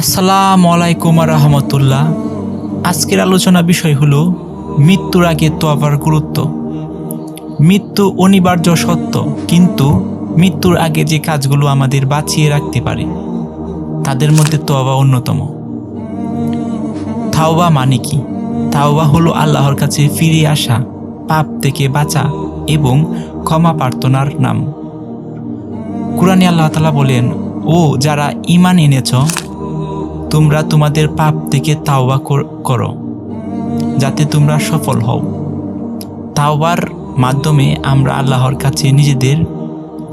আসসালামু আলাইকুম রহমতুল্লাহ। আজকের আলোচনা বিষয় হলো, মৃত্যুর আগে তোয়াবার গুরুত্ব। মৃত্যু অনিবার্য সত্য, কিন্তু মৃত্যুর আগে যে কাজগুলো আমাদের বাঁচিয়ে রাখতে পারে, তাদের মধ্যে তোয়াবা অন্যতম। তাওবা মানে কি? তাওবা হলো আল্লাহর কাছে ফিরে আসা, পাপ থেকে বাঁচা এবং ক্ষমা প্রার্থনার নাম। কুরআনে আল্লাহ তালা বলেন, ও যারা ইমান এনেছ তোমরা তোমাদের পাপ থেকে তাওবা কর- যাতে তোমরা সফল হও। তাওবার মাধ্যমে আমরা আল্লাহর কাছে নিজেদের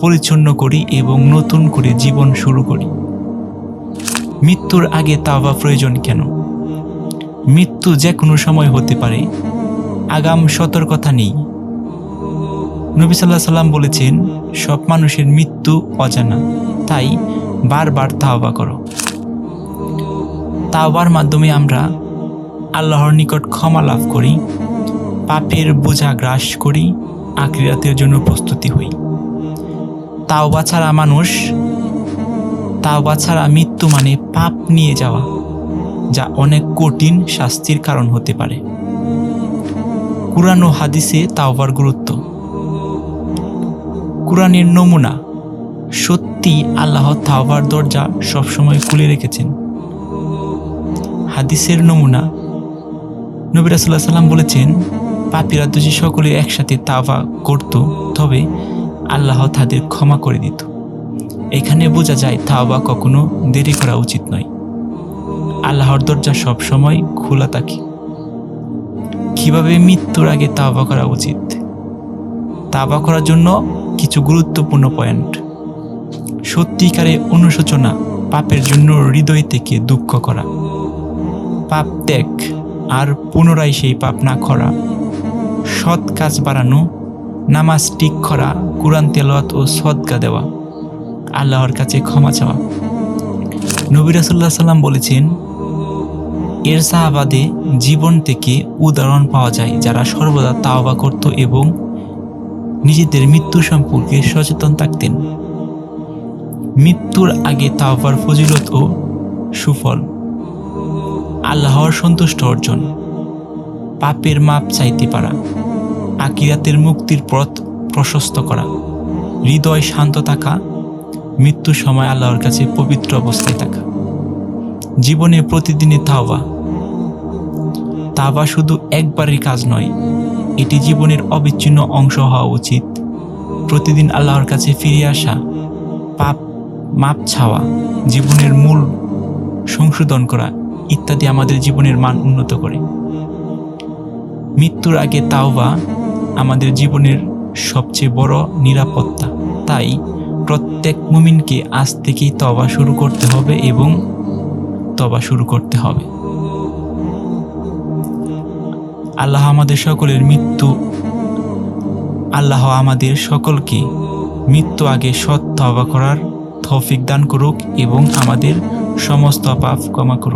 পরিচ্ছন্ন করি এবং নতুন করে জীবন শুরু করি। মৃত্যুর আগে তাওবা প্রয়োজন কেন? মৃত্যু যে কোনো সময় হতে পারে, আগাম সতর্কতা নেই। নবী সাল্লাহ সাল্লাম বলেছেন, সব মানুষের মৃত্যু অজানা, তাই বারবার তাওবা করো। তাওবার মাধ্যমে আমরা আল্লাহর নিকট ক্ষমা লাভ করি, পাপের বোঝা গ্রাস করি, আখিরাতের জন্য প্রস্তুতি হই। তাওবা ছাড়া মানুষ, তাওবা ছাড়া মৃত্যু মানে পাপ নিয়ে যাওয়া, যা অনেক কঠিন শাস্তির কারণ হতে পারে। কুরআন ও হাদিসে তাওবার গুরুত্ব। কুরআনের নমুনা সত্যি আল্লাহ তাওবার দরজা সবসময় খুলে রেখেছেন। হাদিসের নমুনা। নবী রাসুল্লাহ সাল্লাম বলেছেন, পাপিরা যদি সকলে একসাথে তাওবা করত, তবে আল্লাহ তাদের ক্ষমা করে দিত। এখানে বোঝা যায় তাওবা কখনো দেরি করা উচিত নয়। আল্লাহর দরজা সবসময় খোলা থাকে। কীভাবে মৃত্যুর আগে তাওবা করা উচিত? তাওবা করার জন্য কিছু গুরুত্বপূর্ণ পয়েন্ট। সত্যিকারে অনুশোচনা পাপের জন্য হৃদয় থেকে দুঃখ করা। পাপ ত্যাগ আর পুনরায় সেই পাপ না করা। সৎ কাজ বাড়ানো, নামাজ ঠিক করা, কোরআন তেলত ও সদকা দেওয়া, আল্লাহর কাছে ক্ষমা চাওয়া। নবী রাসুল্লাহ সাল্লাম বলেছেন, এর সাহাবাদে জীবন থেকে উদাহরণ পাওয়া যায় যারা সর্বদা তাওবা করত এবং নিজেদের মৃত্যু সম্পর্কে সচেতন থাকতেন। মৃত্যুর আগে তাওবার ফজিলত ও সুফল আল্লাহর সন্তুষ্ট অর্জন। পাপের মাপ চাইতে পারা আকিরাতের মুক্তির পথ প্রশস্ত করা, হৃদয় শান্ত থাকা মৃত্যুর সময় আল্লাহর কাছে পবিত্র অবস্থায় থাকা। জীবনে প্রতিদিনে তাওবা। তাওবা শুধু একবারের কাজ নয়, এটি জীবনের অবিচ্ছিন্ন অংশ হওয়া উচিত। প্রতিদিন আল্লাহর কাছে ফিরে আসা, পাপ মাপ ছাওয়া, জীবনের মূল সংশোধন করা ইত্যাদি আমাদের জীবনের মান উন্নত করে। মৃত্যুর আগে তাওবা আমাদের জীবনের সবচেয়ে বড় নিরাপত্তা। তাই প্রত্যেক মুমিনকে আজ থেকেই তবা শুরু করতে হবে এবং তবা শুরু করতে হবে। আল্লাহ আমাদের সকলের মৃত্যু, আল্লাহ আমাদের সকলকে মৃত্যু আগে সৎ তবা করার তৌফিক দান করুক এবং আমাদের সমস্ত পাপ ক্ষমা করুক।